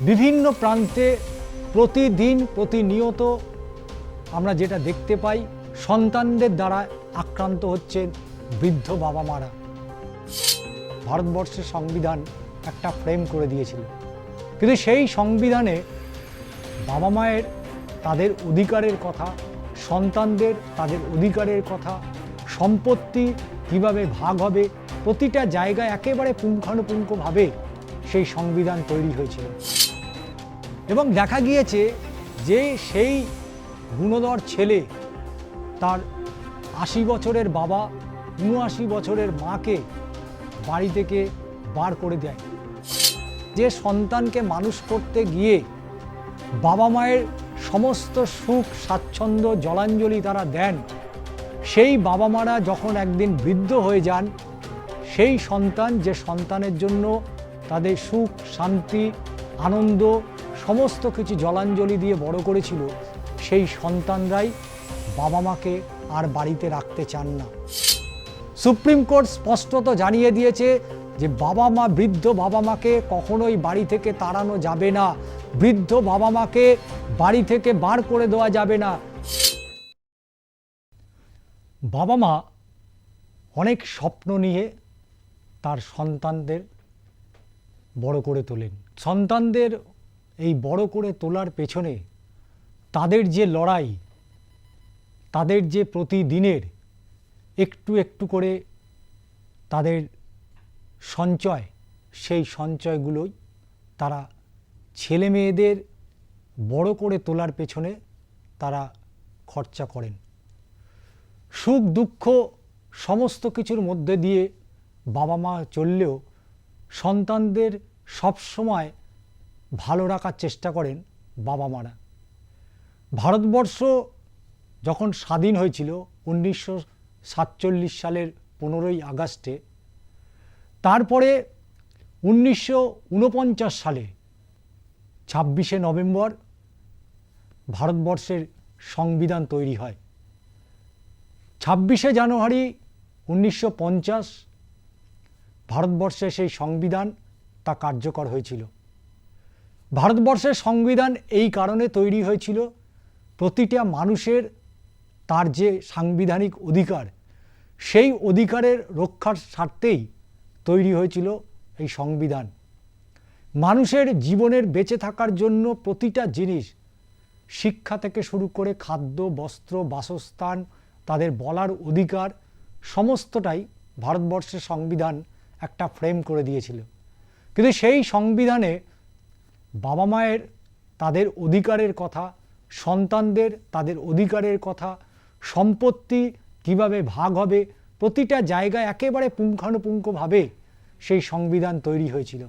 বিভিন্ন প্রান্তে প্রতিদিন প্রতিনিয়ত আমরা যেটা দেখতে পাই, সন্তানদের দ্বারা আক্রান্ত হচ্ছেন বৃদ্ধ বাবা মারা ভারতবর্ষের সংবিধান একটা ফ্রেম করে দিয়েছিল। কিন্তু সেই সংবিধানে বাবা মায়ের তাদের অধিকারের কথা, সন্তানদের তাদের অধিকারের কথা, সম্পত্তি কীভাবে ভাগ হবে, প্রতিটা জায়গায় একেবারে পুঙ্খানুপুঙ্খভাবে সেই সংবিধান তৈরি হয়েছিল। এবং দেখা গিয়েছে যে সেই গুণধর ছেলে তার আশি বছরের বাবা উনআশি বছরের মাকে বাড়ি থেকে বার করে দেয়। যে সন্তানকে মানুষ করতে গিয়ে বাবা মায়ের সমস্ত সুখ, স্বাচ্ছন্দ্য, জলাঞ্জলি তারা দেন, সেই বাবা মারা যখন একদিন বৃদ্ধ হয়ে যান, সেই সন্তান যে সন্তানের জন্য তাদের সুখ, শান্তি, আনন্দ সমস্ত কিছু জলাঞ্জলি দিয়ে বড় করেছিল, সেই সন্তানরাই বাবা মাকে আর বাড়িতে রাখতে চান না। সুপ্রিম কোর্ট স্পষ্টত জানিয়ে দিয়েছে যে বাবা মা, বৃদ্ধ বাবা মাকে কখনোই বাড়ি থেকে তাড়ানো যাবে না। বৃদ্ধ বাবা মাকে বাড়ি থেকে বার করে দেওয়া যাবে না। বাবা মা অনেক স্বপ্ন নিয়ে তার সন্তানদের বড় করে তোলেন। সন্তানদের এই বড় করে তোলার পেছনে তাদের যে লড়াই, তাদের যে প্রতিদিনের একটু একটু করে তাদের সঞ্চয়, সেই সঞ্চয়গুলোই তারা ছেলে মেয়েদের বড় করে তোলার পেছনে তারা খরচা করেন। সুখ, দুঃখ সমস্ত কিছুর মধ্যে দিয়ে বাবা মা চললেও সন্তানদের সবসময় ভালো রাখার চেষ্টা করেন বাবা মারা। ভারতবর্ষ যখন স্বাধীন হয়েছিল উনিশশো সাতচল্লিশ সালের পনেরোই আগস্টে, তারপরে উনিশশো উনপঞ্চাশ সালে, ছাব্বিশে নভেম্বর, ভারতবর্ষের সংবিধান তৈরি হয়। ছাব্বিশে জানুয়ারি উনিশশো পঞ্চাশ, ভারতবর্ষে সেই সংবিধান তা কার্যকর হয়েছিল। ভারতবর্ষের সংবিধান এই কারণে তৈরি হয়েছিল, প্রতিটা মানুষের তার যে সাংবিধানিক অধিকার, সেই অধিকারের রক্ষার স্বার্থেই তৈরি হয়েছিল এই সংবিধান। মানুষের জীবনের বেঁচে থাকার জন্য প্রতিটা জিনিস, শিক্ষা থেকে শুরু করে খাদ্য, বস্ত্র, বাসস্থান, তাদের বলার অধিকার, সমস্তটাই ভারতবর্ষের সংবিধান একটা ফ্রেম করে দিয়েছিল। কিন্তু সেই সংবিধানে বাবা মায়ের তাদের অধিকারের কথা, সন্তানদের তাদের অধিকারের কথা, সম্পত্তি কীভাবে ভাগ হবে, প্রতিটা জায়গায় একেবারে পুঙ্খানুপুঙ্খভাবে সেই সংবিধান তৈরি হয়েছিল।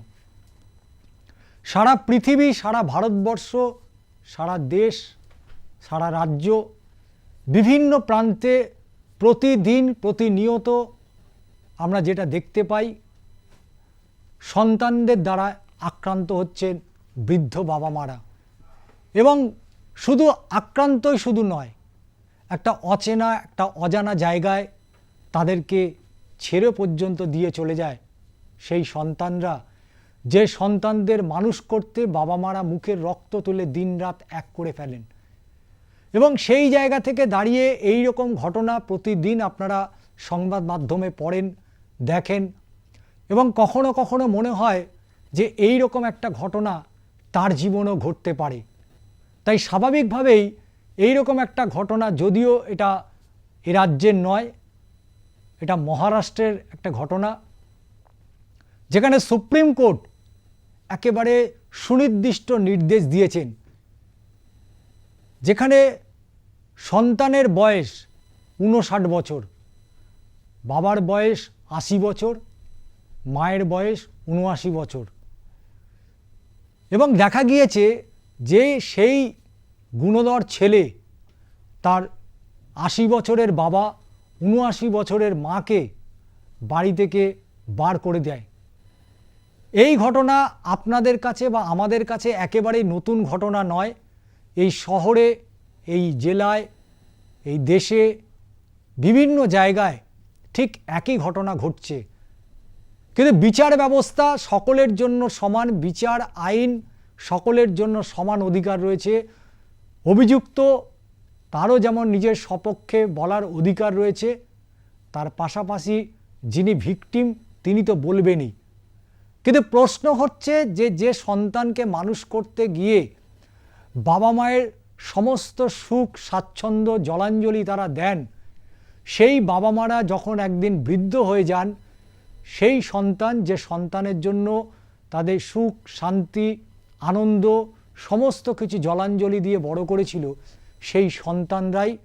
সারা পৃথিবী, সারা ভারতবর্ষ, সারা দেশ, সারা রাজ্য, বিভিন্ন প্রান্তে প্রতিদিন প্রতিনিয়ত আমরা যেটা দেখতে পাই, সন্তানদের দ্বারা আক্রান্ত হচ্ছেন বৃদ্ধ বাবা মারা এবং শুধু আক্রান্তই শুধু নয়, একটা অচেনা, একটা অজানা জায়গায় তাদেরকে ছেড়ে পর্যন্ত দিয়ে চলে যায় সেই সন্তানরা। যে সন্তানদের মানুষ করতে বাবা মারা মুখের রক্ত তুলে দিনরাত এক করে ফেলেন। এবং সেই জায়গা থেকে দাঁড়িয়ে এই রকম ঘটনা প্রতিদিন আপনারা সংবাদ মাধ্যমে পড়েন, দেখেন এবং কখনো কখনো মনে হয় যে এই রকম একটা ঘটনা তার জীবনও ঘটতে পারে। তাই স্বাভাবিকভাবেই এই রকম একটা ঘটনা যদিও এটা এ রাজ্যের নয়, এটা মহারাষ্ট্রের একটা ঘটনা, যেখানে সুপ্রিম কোর্ট একেবারে সুনির্দিষ্ট নির্দেশ দিয়েছেন, যেখানে সন্তানের বয়স উনষাট বছর, বাবার বয়স আশি বছর, মায়ের বয়স উনআশি বছর। এবং দেখা গিয়েছে যে সেই গুণধর ছেলে তার আশি বছরের বাবা উনআশি বছরের মাকে বাড়ি থেকে বার করে দেয়। এই ঘটনা আপনাদের কাছে বা আমাদের কাছে একেবারেই নতুন ঘটনা নয়। এই শহরে, এই জেলায়, এই দেশে, বিভিন্ন জায়গায় ঠিক একই ঘটনা ঘটছে। কিন্তু বিচার ব্যবস্থা সকলের জন্য সমান, বিচার আইন সকলের জন্য সমান অধিকার রয়েছে। অভিযুক্ত তারও যেমন নিজের সপক্ষে বলার অধিকার রয়েছে, তার পাশাপাশি যিনি ভিকটিম তিনি তো বলবেনই। কিন্তু প্রশ্ন হচ্ছে যে যে সন্তানকে মানুষ করতে গিয়ে বাবা মায়ের সমস্ত সুখ, স্বাচ্ছন্দ্য, জলাঞ্জলি তারা দেন, সেই বাবা মারা যখন একদিন বৃদ্ধ হয়ে যান সেই সন্তান যে সন্তানের জন্য তাদের সুখ, শান্তি, আনন্দ, সমস্ত কিছু জলাঞ্জলি দিয়ে বড় করেছিল, সেই সন্তানরাই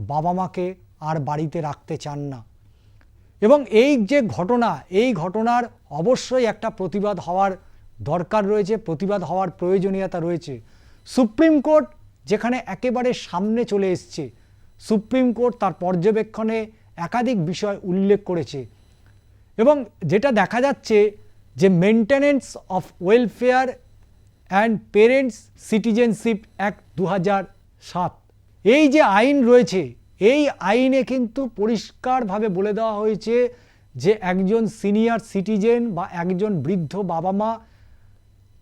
বাবা মাকে আর বাড়িতে রাখতে চান না। এবং এই যে ঘটনা, এই ঘটনার অবশ্যই একটা প্রতিবাদ হওয়ার দরকার রয়েছে, প্রতিবাদ হওয়ার প্রয়োজনীয়তা রয়েছে। সুপ্রিম কোর্ট যেখানে একেবারে সামনে চলে এসছে, সুপ্রিম কোর্ট তার পর্যবেক্ষণে একাধিক বিষয় উল্লেখ করেছে। এবং যেটা দেখা যাচ্ছে যে maintenance of welfare and parents citizenship act দু সাত। এই যে আইন রয়েছে, এই আইনে কিন্তু পরিষ্কারভাবে বলে দেওয়া হয়েছে যে একজন সিনিয়র সিটিজেন বা একজন বৃদ্ধ বাবা মা,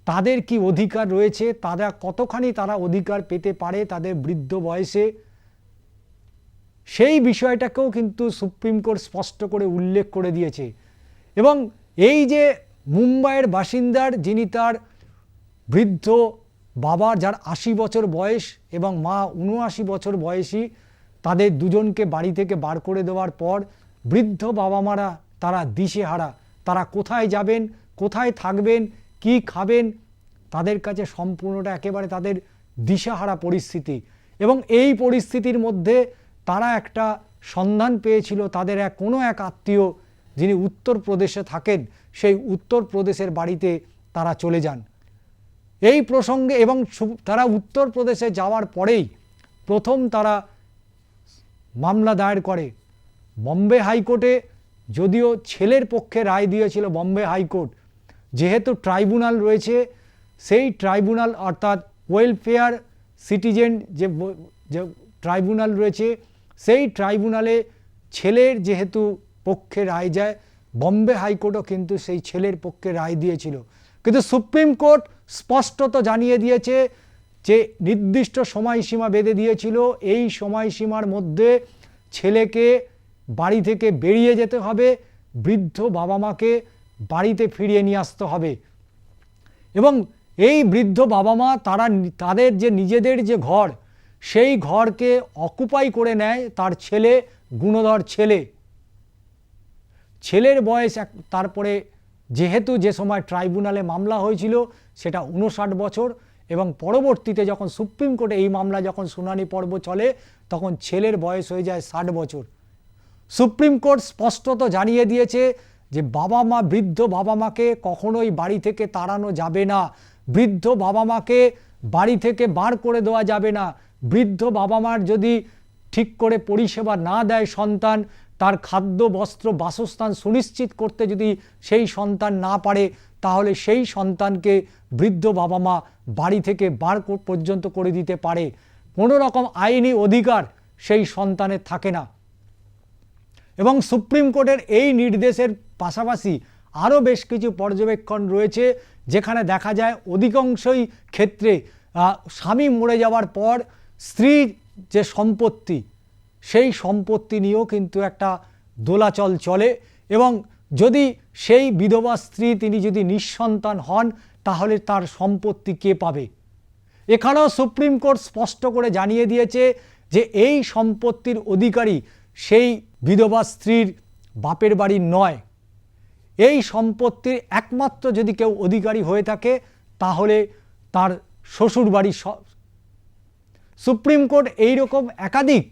তাদের কি অধিকার রয়েছে, তারা কতখানি তারা অধিকার পেতে পারে তাদের বৃদ্ধ বয়সে, সেই বিষয়টাকেও কিন্তু সুপ্রিম কোর্ট স্পষ্ট করে উল্লেখ করে দিয়েছে। এবং এই যে মুম্বাইয়ের বাসিন্দার যিনি তার বৃদ্ধ বাবা, যার আশি বছর বয়স এবং মা উনআশি বছর বয়সী, তাদের দুজনকে বাড়ি থেকে বার করে দেওয়ার পর বৃদ্ধ বাবা মারা তারা দিশেহারা। তারা কোথায় যাবেন, কোথায় থাকবেন, কি খাবেন, তাদের কাছে সম্পূর্ণটা একেবারে তাদের দিশাহারা পরিস্থিতি। এবং এই পরিস্থিতির মধ্যে তারা একটা সন্ধান পেয়েছিল, তাদের এক কোনো এক আত্মীয় যিনি উত্তরপ্রদেশে থাকেন, সেই উত্তরপ্রদেশের বাড়িতে তারা চলে যান। এই প্রসঙ্গে এবং তারা উত্তরপ্রদেশে যাওয়ার পরেই প্রথম তারা মামলা দায়ের করে বম্বে হাইকোর্টে। যদিও ছেলের পক্ষে রায় দিয়েছিল বম্বে হাইকোর্ট, যেহেতু ট্রাইব্যুনাল রয়েছে, সেই ট্রাইব্যুনাল অর্থাৎ ওয়েলফেয়ার সিটিজেন যে যে ট্রাইব্যুনাল রয়েছে, সেই ট্রাইব্যুনালে ছেলের যেহেতু পক্ষে রায় যায়, বম্বে হাইকোর্টও কিন্তু সেই ছেলের পক্ষে রায় দিয়েছিল। কিন্তু সুপ্রিম কোর্ট স্পষ্টত জানিয়ে দিয়েছে যে নির্দিষ্ট সময়সীমা বেঁধে দিয়েছিল। এই সময়সীমার মধ্যে ছেলেকে বাড়ি থেকে বেরিয়ে যেতে হবে, বৃদ্ধ বাবা মাকে বাড়িতে ফিরিয়ে নিয়ে আসতে হবে। এবং এই বৃদ্ধ বাবা মা তারা তাদের যে নিজেদের যে ঘর, সেই ঘরকে অকুপাই করে নেয় তার ছেলে, গুণধর ছেলে। ছেলের বয়স এক, তারপরে যেহেতু যে সময় ট্রাইব্যুনালে মামলা হয়েছিল, সেটা উনষাট বছর এবং পরবর্তীতে যখন সুপ্রিম কোর্টে এই মামলা যখন শুনানি পর্ব চলে, তখন ছেলের বয়স হয়ে যায় ষাট বছর। সুপ্রিম কোর্ট স্পষ্টত জানিয়ে দিয়েছে যে বাবা মা, বৃদ্ধ বাবা মাকে কখনোই বাড়ি থেকে তাড়ানো যাবে না। বৃদ্ধ বাবা মাকে বাড়ি থেকে বার করে দেওয়া যাবে না। বৃদ্ধ বাবা মার যদি ঠিক করে পরিষেবা না দেয় সন্তান, তার খাদ্য, বস্ত্র, বাসস্থান সুনিশ্চিত করতে যদি সেই সন্তান না পারে, তাহলে সেই সন্তানকে বৃদ্ধ বাবা মা বাড়ি থেকে বার পর্যন্ত করে দিতে পারে। কোনো রকম আইনি অধিকার সেই সন্তানের থাকে না। এবং সুপ্রিম কোর্টের এই নির্দেশের পাশাপাশি আরও বেশ কিছু পর্যবেক্ষণ রয়েছে, যেখানে দেখা যায় অধিকাংশই ক্ষেত্রে স্বামী মরে যাওয়ার পর স্ত্রীর যে সম্পত্তি, সেই সম্পত্তি নিয়েও কিন্তু একটা দোলাচল চলে এবং যদি সেই বিধবা স্ত্রী তিনি যদি নিঃসন্তান হন, তাহলে তার সম্পত্তি কে পাবে? এখানেও সুপ্রিম কোর্ট স্পষ্ট করে জানিয়ে দিয়েছে যে এই সম্পত্তির অধিকারী সেই বিধবা স্ত্রীর বাপের বাড়ির নয়। এই সম্পত্তির একমাত্র যদি কেউ অধিকারী হয়ে থাকে, তাহলে তার শ্বশুর বাড়ি সুপ্রিম কোর্ট এইরকম একাধিক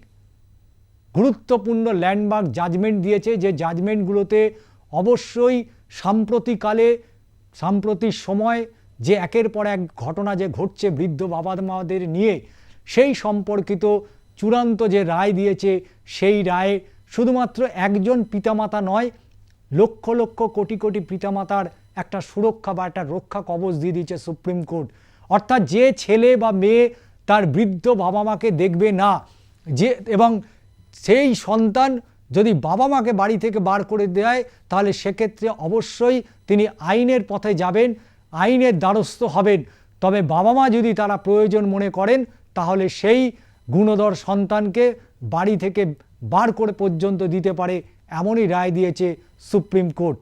গুরুত্বপূর্ণ ল্যান্ডমার্ক জাজমেন্ট দিয়েছে যে জাজমেন্টগুলোতে অবশ্যই সাম্প্রতিকালে সাম্প্রতিক সময় যে একের পর এক ঘটনা যে ঘটছে বৃদ্ধ বাবা মাদের নিয়ে, সেই সম্পর্কিত চূড়ান্ত যে রায় দিয়েছে, সেই রায়ে শুধুমাত্র একজন পিতামাতা নয়, লক্ষ লক্ষ কোটি কোটি পিতামাতার একটা সুরক্ষা বা একটা রক্ষা কবচ দিয়ে দিয়েছে সুপ্রিম কোর্ট। অর্থাৎ যে ছেলে বা মেয়ে তার বৃদ্ধ বাবা মাকে দেখবে না। যে, এবং সেই সন্তান যদি বাবা মাকে বাড়ি থেকে বার করে দেয়, তাহলে সেক্ষেত্রে অবশ্যই তিনি আইনের পথে যাবেন, আইনের দ্বারস্থ হবেন। তবে বাবা মা যদি তারা প্রয়োজন মনে করেন, তাহলে সেই গুণধর সন্তানকে বাড়ি থেকে বার করে পর্যন্ত দিতে পারে, এমনই রায় দিয়েছে সুপ্রিম কোর্ট।